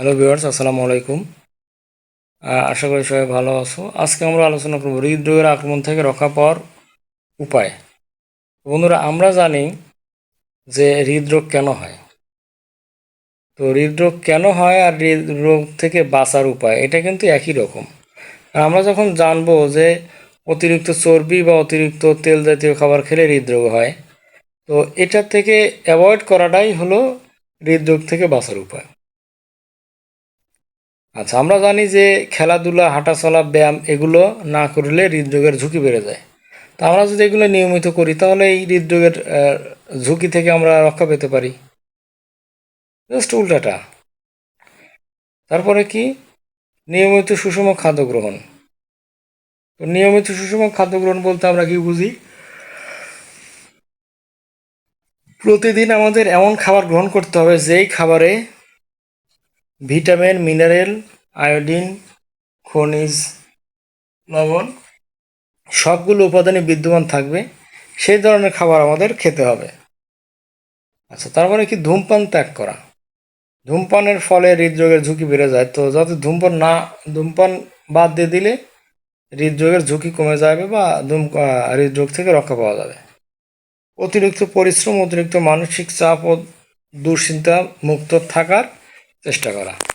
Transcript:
Hello viewers আসসালামু আলাইকুম। আশা করি সবাই ভালো আছো। আজকে আমরা আলোচনা করব হৃদরোগের আক্রমণ থেকে রক্ষা পাওয়ার উপায়। বন্ধুরা, আমরা জানি যে হৃদরোগ কেন হয়। তো হৃদরোগ কেন হয় আর হৃদরোগ থেকে বাঁচার উপায়, এটা কিন্তু একই রকম। আমরা যখন জানব যে অতিরিক্ত চর্বি বা অতিরিক্ত তেল জাতীয় খাবার খেলে হৃদরোগ হয়, তো এটা থেকে অ্যাভয়েড করাটাই হলো হৃদরোগ থেকে বাঁচার উপায়। আচ্ছা আমরা জানি যে খেলাধুলা, হাঁটাচলা, ব্যায়াম এগুলো না করলে হৃদরোগের ঝুঁকি বেড়ে যায়। তা আমরা যদি এগুলো নিয়মিত করি, তাহলে এই হৃদরোগের ঝুঁকি থেকে আমরা রক্ষা পেতে পারি। জাস্ট উল্টাটা। তারপরে কি? নিয়মিত সুষম খাদ্য গ্রহণ তো নিয়মিত সুষম খাদ্য গ্রহণ বলতে আমরা কি বুঝি? প্রতিদিন আমাদের এমন খাবার গ্রহণ করতে হবে যেই খাবারে ভিটামিন, মিনারেল, আয়োডিন, খনিজ, লবণ, সবগুলো উপাদানই বিদ্যমান থাকবে। সেই ধরনের খাবার আমাদের খেতে হবে। আচ্ছা তারপরে কি ধূমপান ত্যাগ করা? ধূমপানের ফলে হৃদরোগের ঝুঁকি বেড়ে যায়। তো যাতে ধূমপান না, ধূমপান বাদ দিয়ে দিলে হৃদরোগের ঝুঁকি কমে যাবে বা ধূম হৃদরোগ থেকে রক্ষা পাওয়া যাবে। অতিরিক্ত পরিশ্রম, অতিরিক্ত মানসিক চাপ ও দুশ্চিন্তা মুক্ত থাকার চেষ্টা করা।